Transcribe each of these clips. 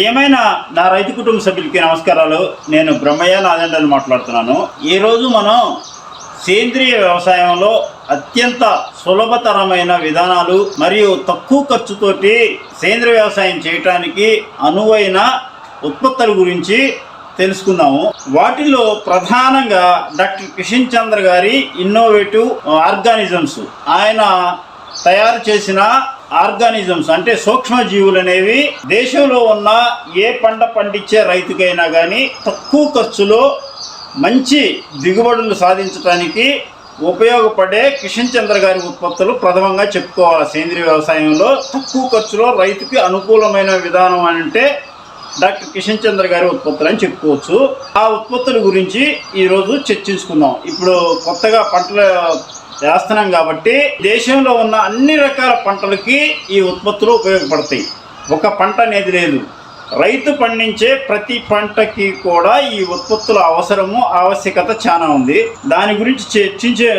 ప్రియమైన నా రైతు కుటుంబ సభ్యులకి నమస్కారాలు. నేను బ్రహ్మయ్య నాదండని మాట్లాడుతున్నాను. ఈరోజు మనం సేంద్రియ వ్యవసాయంలో అత్యంత సులభతరమైన విధానాలు మరియు తక్కువ ఖర్చుతోటి సేంద్రియ వ్యవసాయం చేయటానికి అనువైన ఉత్పత్తుల గురించి తెలుసుకుందాము. వాటిలో ప్రధానంగా డాక్టర్ కిషన్ చంద్ర గారి ఇన్నోవేటివ్ ఆర్గానిజమ్స్ ఆయన తయారు చేసిన ఆర్గానిజమ్స్ అంటే సూక్ష్మజీవులు అనేవి దేశంలో ఉన్న ఏ పంట పండించే రైతుకైనా కానీ తక్కువ ఖర్చులో మంచి దిగుబడులు సాధించడానికి ఉపయోగపడే కిషన్ చంద్ర గారి ఉత్పత్తులు ప్రథమంగా చెప్పుకోవాలి. సేంద్రియ వ్యవసాయంలో తక్కువ ఖర్చులో రైతుకి అనుకూలమైన విధానం అంటే డాక్టర్ కిషన్ చంద్ర గారి ఉత్పత్తులు అని చెప్పుకోవచ్చు. ఆ ఉత్పత్తుల గురించి ఈరోజు చర్చించుకుందాం. ఇప్పుడు కొత్తగా పంటల చేస్తున్నాం కాబట్టి దేశంలో ఉన్న అన్ని రకాల పంటలకి ఈ ఉత్పత్తులు ఉపయోగపడతాయి. ఒక పంట అనేది లేదు. రైతు పండించే ప్రతి పంటకి కూడా ఈ ఉత్పత్తుల అవసరము ఆవశ్యకత చాలా ఉంది. దాని గురించి చర్చించే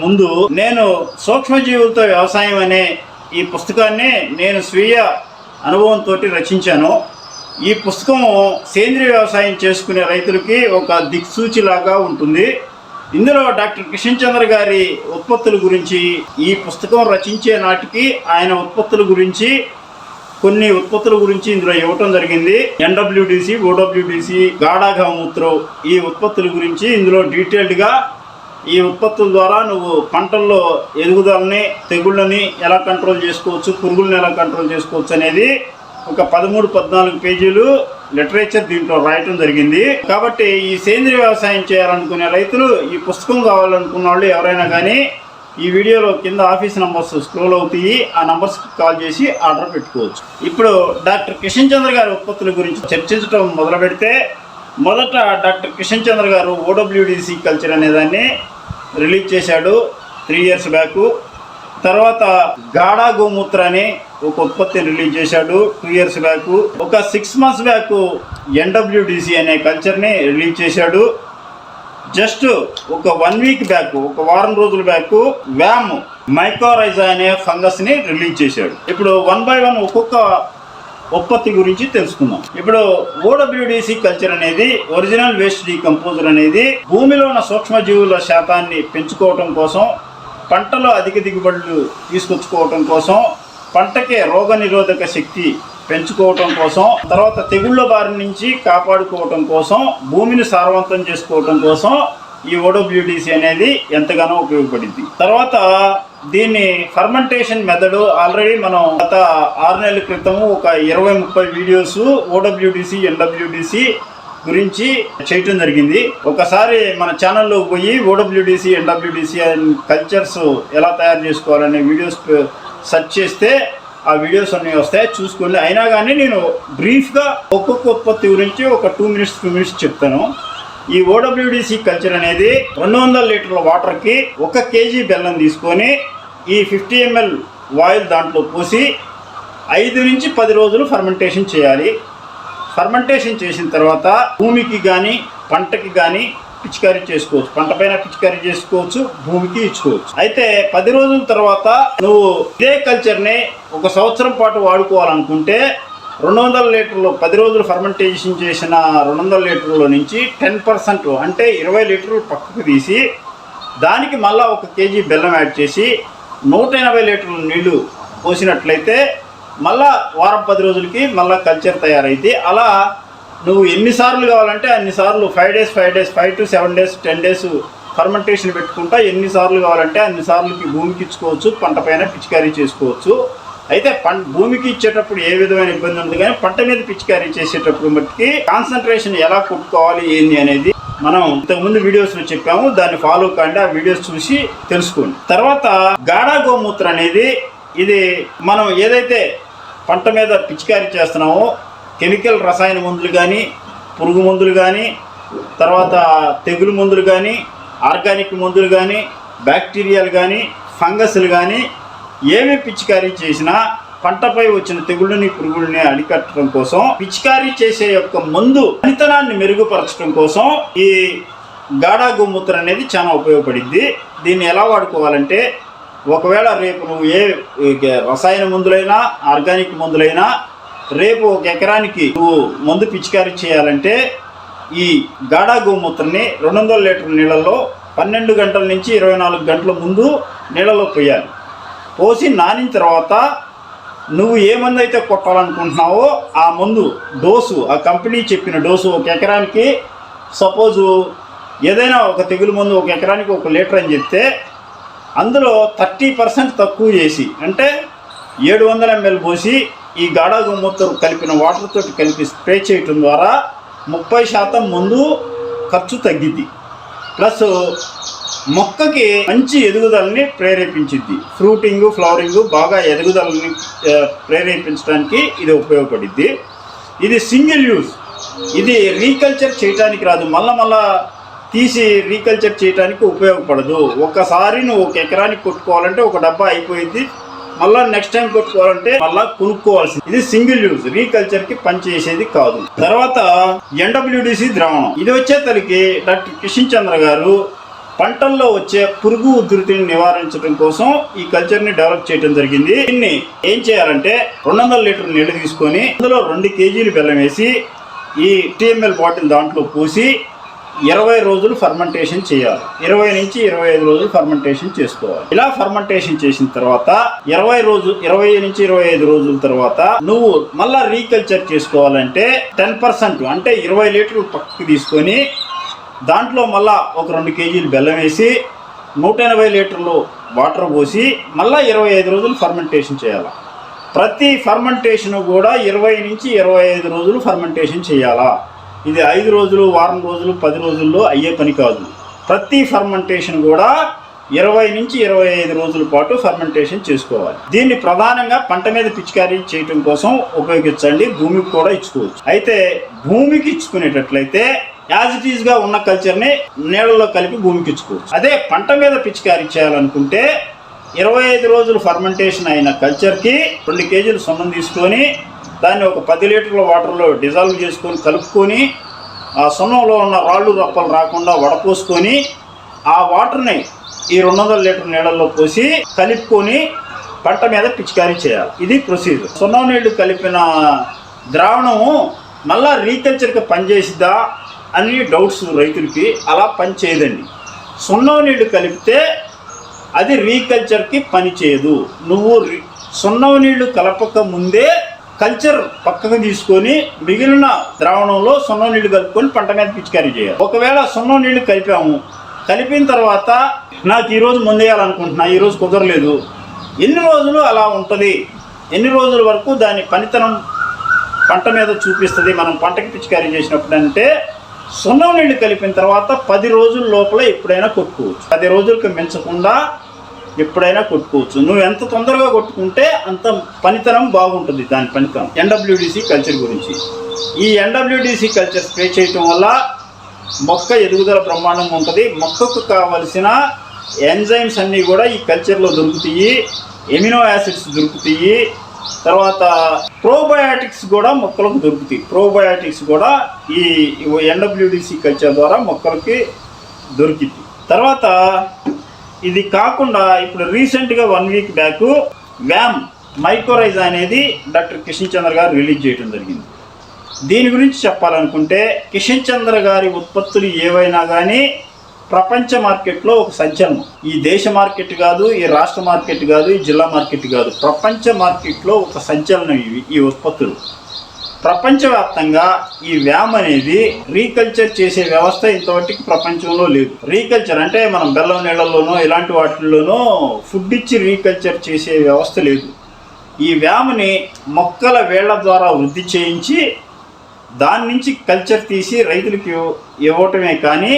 ముందు నేను సూక్ష్మజీవులతో వ్యవసాయం అనే ఈ పుస్తకాన్ని నేను స్వీయ అనుభవంతో రచించాను. ఈ పుస్తకం సేంద్రియ వ్యవసాయం చేసుకునే రైతులకి ఒక దిక్సూచిలాగా ఉంటుంది. ఇందులో డాక్టర్ కిషన్ చంద్ర గారి ఉత్పత్తుల గురించి ఈ పుస్తకం రచించే నాటికి ఆయన ఉత్పత్తుల గురించి కొన్ని ఉత్పత్తుల గురించి ఇందులో ఇవ్వటం జరిగింది. ఎన్డబ్ల్యూడిసి ఓడబ్ల్యూడిసి గాఢా గౌమూత్రం ఈ ఉత్పత్తుల గురించి ఇందులో డీటెయిల్డ్గా ఈ ఉత్పత్తుల ద్వారా నువ్వు పంటల్లో ఎదుగుదలని తెగుళ్ళని ఎలా కంట్రోల్ చేసుకోవచ్చు పురుగులను ఎలా కంట్రోల్ చేసుకోవచ్చు అనేది ఒక పదమూడు పద్నాలుగు పేజీలు లిటరేచర్ దీంట్లో రాయటం జరిగింది. కాబట్టి ఈ సేంద్రియ వ్యవసాయం చేయాలనుకునే రైతులు ఈ పుస్తకం కావాలనుకున్న వాళ్ళు ఎవరైనా కానీ ఈ వీడియోలో కింద ఆఫీస్ నంబర్స్ స్క్రోల్ అవుతాయి. ఆ నంబర్స్కి కాల్ చేసి ఆర్డర్ పెట్టుకోవచ్చు. ఇప్పుడు డాక్టర్ కిషన్ చంద్ర గారి ఉత్పత్తుల గురించి చర్చించడం మొదలు పెడితే మొదట డాక్టర్ కిషన్ చంద్ర గారు ఓడబ్ల్యూడిసి కల్చర్ అనే దాన్ని రిలీజ్ చేశాడు త్రీ ఇయర్స్ బ్యాక్. తర్వాత గాఢా గోమూత్ర అని ఒక ఉత్పత్తిని రిలీజ్ చేశాడు టూ ఇయర్స్ బ్యాక్. ఒక సిక్స్ మంత్స్ బ్యాక్ ఎన్డబ్ల్యూడిసి అనే కల్చర్ని రిలీజ్ చేశాడు. జస్ట్ ఒక వన్ వీక్ బ్యాక్ ఒక వారం రోజుల బ్యాక్ వ్యామ్ మైకోరైజా అనే ఫంగస్ని రిలీజ్ చేశాడు. ఇప్పుడు వన్ బై వన్ ఒక్కొక్క ఉత్పత్తి గురించి తెలుసుకుందాం. ఇప్పుడు ఓడబ్ల్యూడిసి కల్చర్ అనేది ఒరిజినల్ వేస్ట్ డీకంపోజర్ అనేది భూమిలో ఉన్న సూక్ష్మజీవుల శాతాన్ని పెంచుకోవటం కోసం పంటలో అధిక దిగుబడులు తీసుకొచ్చుకోవటం కోసం పంటకి రోగ నిరోధక శక్తి పెంచుకోవటం కోసం తర్వాత తెగుళ్ళ బారి నుంచి కాపాడుకోవటం కోసం భూమిని సారవంతం చేసుకోవటం కోసం ఈ ఓడబ్ల్యూడిసి అనేది ఎంతగానో ఉపయోగపడింది. తర్వాత దీన్ని ఫర్మెంటేషన్ మెథడ్ ఆల్రెడీ మనం గత ఆరు నెలల క్రితము ఒక ఇరవై ముప్పై వీడియోస్ ఓడబ్ల్యూడిసి ఎన్డబ్ల్యూడిసి గురించి చేయటం జరిగింది. ఒకసారి మన ఛానల్లో పోయి ఓడబ్ల్యూడిసి ఎన్డబ్ల్యూడిసి కల్చర్స్ ఎలా తయారు చేసుకోవాలనే వీడియోస్ సెర్చ్ చేస్తే ఆ వీడియోస్ అన్ని వస్తాయి చూసుకోండి అయినా కానీ నేను బ్రీఫ్గా ఒక్కొక్క ఉత్పత్తి గురించి ఒక టూ మినిట్స్ టూ మినిట్స్ చెప్తాను. ఈ ఓడబ్ల్యూడిసి కల్చర్ అనేది రెండు వందల లీటర్ల వాటర్కి ఒక కేజీ బెల్లం తీసుకొని ఈ ఫిఫ్టీ ఎంఎల్ ఆయిల్ దాంట్లో పోసి ఐదు నుంచి పది రోజులు ఫర్మెంటేషన్ చేయాలి. ఫర్మెంటేషన్ చేసిన తర్వాత భూమికి కానీ పంటకి కానీ పిచికారీ చేసుకోవచ్చు పంట పైన పిచికారీ చేసుకోవచ్చు భూమికి ఇచ్చుకోవచ్చు. అయితే పది రోజుల తర్వాత నువ్వు ఇదే కల్చర్ని ఒక సంవత్సరం పాటు వాడుకోవాలనుకుంటే రెండు వందల లీటర్లు పది రోజులు ఫర్మెంటేషన్ చేసిన రెండు వందల లీటర్ల నుంచి టెన్ పర్సెంట్ అంటే ఇరవై లీటర్లు పక్కకు తీసి దానికి మళ్ళా ఒక కేజీ బెల్లం యాడ్ చేసి నూట ఎనభై లీటర్ల నీళ్ళు పోసినట్లయితే మళ్ళా వారం పది రోజులకి మళ్ళా కల్చర్ తయారైతే అలా నువ్వు ఎన్నిసార్లు కావాలంటే అన్నిసార్లు five days five days five to seven days ten days fermentation పెట్టుకుంటా. ఎన్నిసార్లు కావాలంటే అన్నిసార్లుకి భూమికి ఇచ్చుకోవచ్చు పంట పైన పిచికారీ చేసుకోవచ్చు. అయితే పం భూమికి ఇచ్చేటప్పుడు ఏ విధమైన ఇబ్బంది ఉంది కానీ పంట మీద పిచికారీ చేసేటప్పుడు మట్టికి కాన్సన్ట్రేషన్ ఎలా కొట్టుకోవాలి ఏంది అనేది మనం ఇంతకుముందు వీడియోస్లో చెప్పాము. దాన్ని ఫాలో కాండి ఆ వీడియోస్ చూసి తెలుసుకోండి. తర్వాత గాఢా గోమూత్ర అనేది ఇది మనం ఏదైతే పంట మీద పిచికారీ చేస్తున్నామో కెమికల్ రసాయన మందులు కానీ పురుగు మందులు కానీ తర్వాత తెగులు మందులు కానీ ఆర్గానిక్ మందులు కానీ బ్యాక్టీరియాలు కానీ ఫంగస్లు కానీ ఏమి పిచికారీ చేసినా పంటపై వచ్చిన తెగుళ్ళని పురుగుల్ని అరికట్టడం కోసం పిచికారీ చేసే యొక్క మందు పనితనాన్ని మెరుగుపరచడం కోసం ఈ గాఢా గోమూత్ర అనేది చాలా ఉపయోగపడింది దీన్ని ఎలా వాడుకోవాలంటే ఒకవేళ రేపు నువ్వు ఏ రసాయన మందులైనా ఆర్గానిక్ మందులైనా రేపు ఒక ఎకరానికి నువ్వు మందు పిచికారీ చేయాలంటే ఈ గాడా గోమూత్రని రెండు వందల లీటర్ నీళ్ళలో పన్నెండు గంటల నుంచి ఇరవై నాలుగు గంటల ముందు నీళ్ళలో పోయాలి. పోసి నానిన తర్వాత నువ్వు ఏ మందు అయితే కొట్టాలనుకుంటున్నావో ఆ మందు డోసు ఆ కంపెనీ చెప్పిన డోసు ఒక ఎకరానికి సపోజు ఏదైనా ఒక తెగులు మందు ఒక ఎకరానికి ఒక లీటర్ అని చెప్తే అందులో థర్టీ పర్సెంట్ తక్కువ చేసి అంటే ఏడు వందల ఎంఎల్ పోసి ఈ గాఢ గోమూత్రం కలిపిన వాటర్ తోటి కలిపి స్ప్రే చేయటం ద్వారా ముప్పై శాతం ముందు ఖర్చు తగ్గింది ప్లస్ మొక్కకి మంచి ఎదుగుదలని ప్రేరేపించింది ఫ్రూటింగ్ ఫ్లవరింగ్ బాగా ఎదుగుదలని ప్రేరేపించడానికి ఇది ఉపయోగపడింది ఇది సింగిల్ యూస్ ఇది రీకల్చర్ చేయడానికి రాదు. మళ్ళా మళ్ళా తీసి రీకల్చర్ చేయడానికి ఉపయోగపడదు. ఒక్కసారి నువ్వు ఒక ఎకరానికి కొట్టుకోవాలంటే ఒక డబ్బా అయిపోయింది మళ్ళా నెక్స్ట్ టైం కొట్టుకోవాలంటే మళ్ళా కొనుక్కోవాల్సింది. ఇది సింగిల్ యూజ్ రీకల్చర్కి పనిచేసేది కాదు. తర్వాత ఎన్డబ్ల్యూడిసి ద్రావణం. ఇది వచ్చేసరికి డాక్టర్ కిషన్ చంద్ర గారు పంటల్లో వచ్చే పురుగు ఉధృతిని నివారించడం కోసం ఈ కల్చర్ని డెవలప్ చేయడం జరిగింది. దీన్ని ఏం చేయాలంటే రెండు వందల లీటర్ నీళ్ళు తీసుకొని అందులో రెండు కేజీలు బెల్లం వేసి ఈ టీఎంఎల్ బాటిల్ దాంట్లో పోసి ఇరవై రోజులు ఫర్మెంటేషన్ చేయాలి. ఇరవై నుంచి ఇరవై ఐదు రోజులు ఫర్మెంటేషన్ చేసుకోవాలి. ఇలా ఫర్మెంటేషన్ చేసిన తర్వాత ఇరవై రోజు ఇరవై నుంచి ఇరవై ఐదు రోజుల తర్వాత నువ్వు మళ్ళా రీకల్చర్ చేసుకోవాలంటే టెన్ పర్సెంట్ అంటే ఇరవై లీటర్లు పక్కకి తీసుకొని దాంట్లో మళ్ళా ఒక రెండు కేజీలు బెల్లం వేసి నూట ఎనభై లీటర్లు వాటర్ పోసి మళ్ళా ఇరవై ఐదు రోజులు ఫర్మెంటేషన్ చేయాలి. ప్రతి ఫర్మెంటేషన్ కూడా ఇరవై నుంచి ఇరవై ఐదు రోజులు ఫర్మెంటేషన్ చేయాలా? ఇది ఐదు రోజులు వారం రోజులు పది రోజుల్లో అయ్యే పని కాదు. ప్రతి ఫర్మెంటేషన్ కూడా ఇరవై నుంచి ఇరవై ఐదు రోజుల పాటు ఫర్మెంటేషన్ చేసుకోవాలి. దీన్ని ప్రధానంగా పంట మీద పిచికారీ చేయటం కోసం ఉపయోగించండి. భూమికి కూడా ఇచ్చుకోవచ్చు. అయితే భూమికి ఇచ్చుకునేటట్లయితే యాజ్ ఇట్ ఈస్గా ఉన్న కల్చర్ని నీళ్ళలో కలిపి భూమికి ఇచ్చుకోవచ్చు. అదే పంట మీద పిచికారీ చేయాలనుకుంటే ఇరవై ఐదు రోజులు ఫర్మెంటేషన్ అయిన కల్చర్కి రెండు కేజీలు సున్నం తీసుకొని దాన్ని ఒక పది లీటర్ల వాటర్లో డిజాల్వ్ చేసుకొని కలుపుకొని ఆ సున్నంలో ఉన్న రాళ్ళు రప్పలు రాకుండా వడపోసుకొని ఆ వాటర్ని ఈ రెండు వందల లీటర్ నీళ్ళల్లో పోసి కలుపుకొని పంట మీద పిచికారీ చేయాలి. ఇది ప్రొసీజర్. సున్నం నీళ్ళు కలిపిన ద్రావణము మళ్ళా రీకల్చర్కి పనిచేసిద్దా అని డౌట్స్ రైతులకి అలా పనిచేయదండి సున్నం నీళ్ళు కలిపితే అది రీకల్చర్కి పని చేయదు. నువ్వు సున్నం నీళ్ళు కలపక ముందే కల్చర్ పక్కకు తీసుకొని మిగిలిన ద్రావణంలో సున్నం నీళ్ళు కలుపుకొని పంట మీద పిచికారీ చేయాలి. ఒకవేళ సున్నం నీళ్ళు కలిపాము కలిపిన తర్వాత నాకు ఈరోజు ముందేయాలనుకుంటున్నా ఈరోజు కుదరలేదు. ఎన్ని రోజులు అలా ఉంటుంది? ఎన్ని రోజుల వరకు దాని పనితనం పంట మీద చూపిస్తుంది? మనం పంటకి పిచికారీ చేసినప్పుడు అంటే సున్నం నీళ్ళు కలిపిన తర్వాత పది రోజుల లోపల ఎప్పుడైనా కొట్టుకోవచ్చు. పది రోజులకు మించకుండా ఎప్పుడైనా కొట్టుకోవచ్చు. నువ్వు ఎంత తొందరగా కొట్టుకుంటే అంత పనితనం బాగుంటుంది దాని పనితనం. ఎన్డబ్ల్యూడిసి కల్చర్ గురించి. ఈ ఎన్డబ్ల్యూడిసి కల్చర్ స్ప్రే చేయటం వల్ల మొక్క ఎదుగుదల బ్రహ్మాండంగా ఉంటుంది. మొక్కకు కావలసిన ఎంజైమ్స్ అన్నీ కూడా ఈ కల్చర్లో దొరుకుతాయి. ఎమినో యాసిడ్స్ దొరుకుతాయి. తర్వాత ప్రోబయాటిక్స్ కూడా మొక్కలకు దొరుకుతాయి. ప్రోబయాటిక్స్ కూడా ఈ ఎన్డబ్ల్యూడిసి కల్చర్ ద్వారా మొక్కలకి దొరికింది తర్వాత ఇది కాకుండా ఇప్పుడు రీసెంట్గా one week back VAM mycorrhiza అనేది డాక్టర్ కిషన్ చంద్ర గారు రిలీజ్ చేయడం జరిగింది. దీని గురించి చెప్పాలనుకుంటే కిషన్ చంద్ర గారి ఉత్పత్తులు ఏవైనా కానీ ప్రపంచ మార్కెట్లో ఒక సంచలనం. ఈ దేశ మార్కెట్ కాదు ఈ రాష్ట్ర మార్కెట్ కాదు ఈ జిల్లా మార్కెట్ కాదు. ప్రపంచ మార్కెట్లో ఒక సంచలనం ఇవి ఈ ఉత్పత్తులు. ప్రపంచవ్యాప్తంగా ఈ వ్యామ్ అనేది రీకల్చర్ చేసే వ్యవస్థ ఇంతవరకు ప్రపంచంలో లేదు. రీకల్చర్ అంటే మనం బెల్లం నీళ్ళలోనో ఇలాంటి వాటిల్లోనో ఫుడ్ ఇచ్చి రీకల్చర్ చేసే వ్యవస్థ లేదు. ఈ వ్యామ్ని మొక్కల వేళ్ళ ద్వారా వృద్ధి చేయించి దాని నుంచి కల్చర్ తీసి రైతులకు ఇవ్వటమే కానీ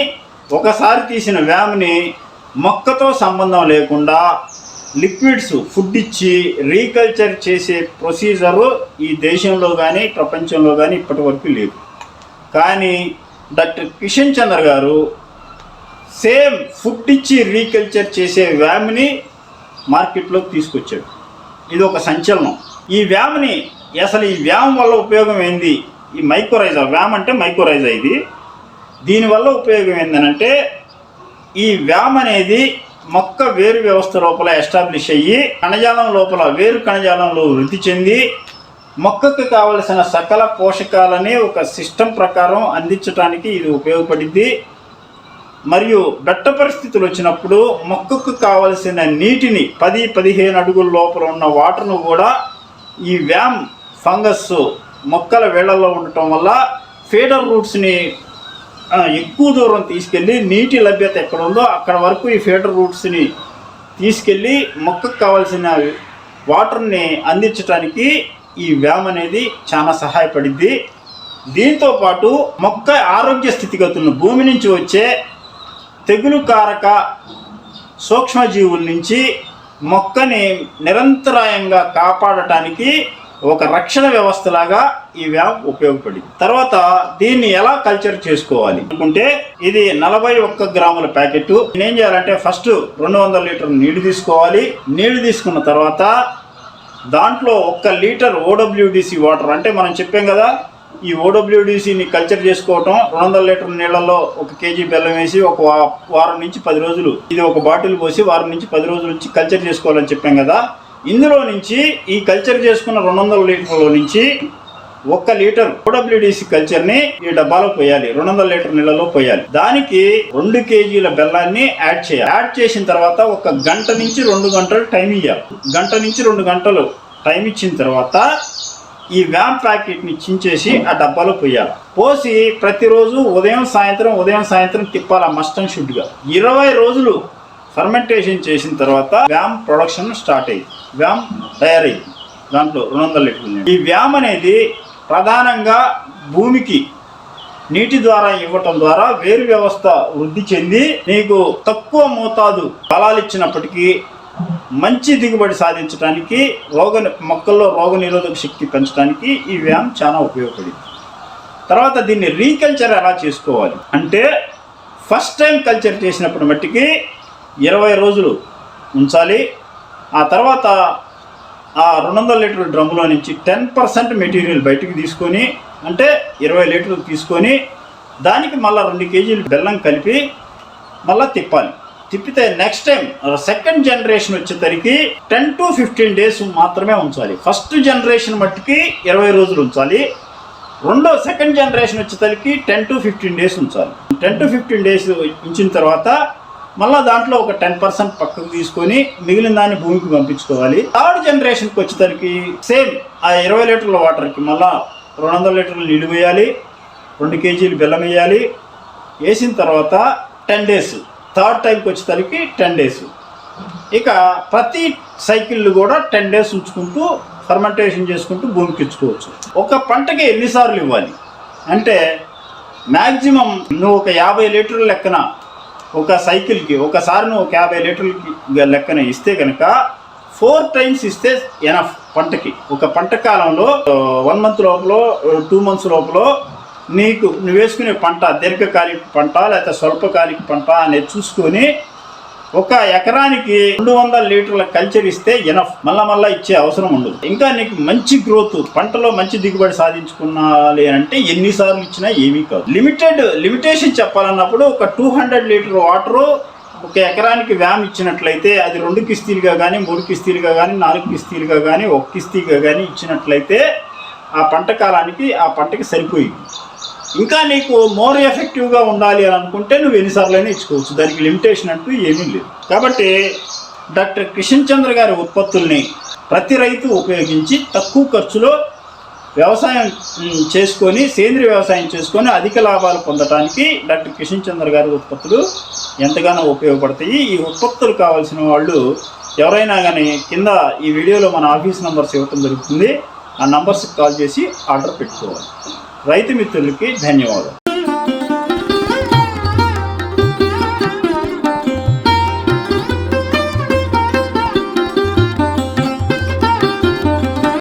ఒకసారి తీసిన వ్యామ్ని మొక్కతో సంబంధం లేకుండా లిక్విడ్స్ ఫుడ్ ఇచ్చి రీకల్చర్ చేసే ప్రొసీజరు ఈ దేశంలో కానీ ప్రపంచంలో కానీ ఇప్పటి వరకు లేదు కానీ డాక్టర్ కిషన్ చంద్ర గారు సేమ్ ఫుడ్ ఇచ్చి రీకల్చర్ చేసే వ్యామ్ని మార్కెట్లోకి తీసుకొచ్చాడు. ఇది ఒక సంచలనం. ఈ వ్యామ్ని అసలు ఈ వ్యామ్ వల్ల ఉపయోగం ఏంది? ఈ మైక్రోరైజా వ్యామ్ అంటే మైక్రోరైజా ఇది. దీనివల్ల ఉపయోగం ఏంటంటే ఈ వ్యామ్ అనేది మొక్క వేరు వ్యవస్థ లోపల ఎస్టాబ్లిష్ అయ్యి కణజాలం లోపల వేరు కణజాలంలో వృద్ధి చెంది మొక్కకు కావలసిన సకల పోషకాలని ఒక సిస్టమ్ ప్రకారం అందించడానికి ఇది ఉపయోగపడింది మరియు బెట్ట పరిస్థితులు వచ్చినప్పుడు మొక్కకు కావలసిన నీటిని పది పదిహేను అడుగుల లోపల ఉన్న వాటర్ను కూడా ఈ వ్యామ్ ఫంగస్ మొక్కల వేళల్లో ఉండటం వల్ల ఫీడర్ రూట్స్ని ఎక్కువ దూరం తీసుకెళ్ళి నీటి లభ్యత ఎక్కడ ఉందో అక్కడ వరకు ఈ ఫీడర్ రూట్స్ని తీసుకెళ్ళి మొక్కకు కావాల్సిన వాటర్ని అందించడానికి ఈ వ్యామ్ అనేది చాలా సహాయపడింది దీంతో పాటు మొక్క ఆరోగ్య స్థితిగతులను భూమి నుంచి వచ్చే తెగులు కారక సూక్ష్మజీవుల నుంచి మొక్కని నిరంతరాయంగా కాపాడటానికి ఒక రక్షణ వ్యవస్థలాగా ఈ వ్యాప్ ఉపయోగపడింది. తర్వాత దీన్ని ఎలా కల్చర్ చేసుకోవాలి? అనుకుంటే ఇది నలభై ఒక్క గ్రాముల ప్యాకెట్ ఏం చేయాలంటే ఫస్ట్ రెండు వందల లీటర్ నీళ్ళు తీసుకోవాలి. నీళ్ళు తీసుకున్న తర్వాత దాంట్లో ఒక్క లీటర్ ఓడబ్ల్యూడిసి వాటర్ అంటే మనం చెప్పాం కదా ఈ ఓడబ్ల్యూడిసిని కల్చర్ చేసుకోవటం రెండు వందల లీటర్ నీళ్ళల్లో ఒక కేజీ బెల్లం వేసి ఒక వా- వారం నుంచి పది రోజులు ఇది ఒక బాటిల్ పోసి వారం నుంచి పది రోజుల నుంచి కల్చర్ చేసుకోవాలని చెప్పాం కదా ఇందులో నుంచి ఈ కల్చర్ చేసుకున్న రెండు వందల లీటర్ల నుంచి ఒక్క లీటర్ ఓడబ్ల్యూడిసి కల్చర్ని ఈ డబ్బాలో పోయాలి. రెండు వందల లీటర్ నీళ్ళలో పోయాలి. దానికి రెండు కేజీల బెల్లాన్ని యాడ్ చేయాలి. యాడ్ చేసిన తర్వాత ఒక గంట నుంచి రెండు గంటలు టైం ఇవ్వాలి గంట నుంచి రెండు గంటలు టైం ఇచ్చిన తర్వాత ఈ వ్యామ్ ప్యాకెట్ని చించేసి ఆ డబ్బాలో పోయాలి. పోసి ప్రతిరోజు ఉదయం సాయంత్రం ఉదయం సాయంత్రం తిప్పాలి మస్ట్ అండ్ షుడ్గా. ఇరవై రోజులు ఫర్మెంటేషన్ చేసిన తర్వాత వ్యామ్ ప్రొడక్షన్ స్టార్ట్ అయ్యింది. వ్యామ్ తయారై దాంట్లో రెండు వందల లీటర్లు ఈ వ్యామ్ అనేది ప్రధానంగా భూమికి నీటి ద్వారా ఇవ్వటం ద్వారా వేరు వ్యవస్థ వృద్ధి చెంది నీకు తక్కువ మోతాదు ఫలాలు ఇచ్చినప్పటికీ మంచి దిగుబడి సాధించడానికి రోగ మొక్కల్లో రోగ నిరోధక శక్తి పెంచడానికి ఈ వ్యాయామం చాలా ఉపయోగపడింది. తర్వాత దీన్ని రీకల్చర్ ఎలా చేసుకోవాలి? అంటే ఫస్ట్ టైం కల్చర్ చేసినప్పుడు మట్టికి ఇరవై రోజులు ఉంచాలి. ఆ తర్వాత ఆ రెండు వందల లీటర్ల డ్రమ్లో నుంచి టెన్ పర్సెంట్ మెటీరియల్ బయటికి తీసుకొని అంటే ఇరవై లీటర్లు తీసుకొని దానికి మళ్ళీ రెండు కేజీలు బెల్లం కలిపి మళ్ళీ తిప్పాలి. తిప్పితే నెక్స్ట్ టైం సెకండ్ జనరేషన్ వచ్చేసరికి టెన్ టు ఫిఫ్టీన్ డేస్ మాత్రమే ఉంచాలి. ఫస్ట్ జనరేషన్ మట్టుకి ఇరవై రోజులు ఉంచాలి. రెండో సెకండ్ జనరేషన్ వచ్చేసరికి టెన్ టు ఫిఫ్టీన్ డేస్ ఉంచాలి. టెన్ టు ఫిఫ్టీన్ డేస్ ఉంచిన తర్వాత మళ్ళీ దాంట్లో ఒక టెన్ పర్సెంట్ పక్కకు తీసుకొని మిగిలిన దాన్ని భూమికి పంపించుకోవాలి. థర్డ్ జనరేషన్కి వచ్చేసరికి సేమ్ ఆ ఇరవై లీటర్ల వాటర్కి మళ్ళీ రెండు వందల లీటర్లు నీళ్ళు వేయాలి రెండు కేజీలు బెల్లం వేయాలి. వేసిన తర్వాత టెన్ డేస్ థర్డ్ టైంకి వచ్చేసరికి టెన్ డేస్. ఇక ప్రతి సైకిల్ కూడా టెన్ డేస్ ఉంచుకుంటూ ఫర్మెంటేషన్ చేసుకుంటూ భూమికి ఇచ్చుకోవచ్చు. ఒక పంటకి ఎన్నిసార్లు ఇవ్వాలి? అంటే మ్యాక్సిమం నువ్వు ఒక యాభై లీటర్ల లెక్కన ఒక సైకిల్కి ఒకసారి నువ్వు ఒక యాభై లీటర్లకి లెక్కన ఇస్తే కనుక ఫోర్ టైమ్స్ ఇస్తే ఎనఫ్ పంటకి. ఒక పంట కాలంలో వన్ మంత్ లోపల టూ మంత్స్ లోపల నీకు నువ్వు వేసుకునే పంట దీర్ఘకాలిక పంట లేకపోతే స్వల్పకాలిక పంట అనేది చూసుకొని ఒక ఎకరానికి రెండు వందల లీటర్ల కల్చర్ ఇస్తే ఎనఫ్ మళ్ళా మళ్ళా ఇచ్చే అవసరం ఉండదు. ఇంకా నీకు మంచి గ్రోత్ పంటలో మంచి దిగుబడి సాధించుకున్నాలి అంటే ఎన్నిసార్లు ఇచ్చినా ఏమీ కాదు. లిమిటెడ్ లిమిటేషన్ చెప్పాలన్నప్పుడు ఒక టూ హండ్రెడ్ లీటర్ వాటర్ ఒక ఎకరానికి వ్యామ్ ఇచ్చినట్లయితే అది రెండు కిస్తీలుగా కానీ మూడు కిస్తీలుగా కానీ నాలుగు కిస్తీలుగా కానీ ఒక కిస్తీగా కానీ ఇచ్చినట్లయితే ఆ పంట కాలానికి ఆ పంటకి సరిపోయింది. ఇంకా నీకు మోర్ ఎఫెక్టివ్గా ఉండాలి అని అనుకుంటే నువ్వు ఎన్నిసార్లైనా ఇచ్చుకోవచ్చు. దానికి లిమిటేషన్ అంటూ ఏమీ లేదు. కాబట్టి డాక్టర్ కిషన్ చంద్ర గారి ఉత్పత్తుల్ని ప్రతి రైతు ఉపయోగించి తక్కువ ఖర్చులో వ్యవసాయం చేసుకొని సేంద్రియ వ్యవసాయం చేసుకొని అధిక లాభాలు పొందడానికి డాక్టర్ కిషన్ చంద్ర గారి ఉత్పత్తులు ఎంతగానో ఉపయోగపడతాయి. ఈ ఉత్పత్తులు కావాల్సిన వాళ్ళు ఎవరైనా కానీ కింద ఈ వీడియోలో మన ఆఫీస్ నంబర్స్ ఇవ్వటం జరుగుతుంది. ఆ నంబర్స్కి కాల్ చేసి ఆర్డర్ పెట్టుకోవాలి. రైతు మిత్రులకి ధన్యవాదాలు.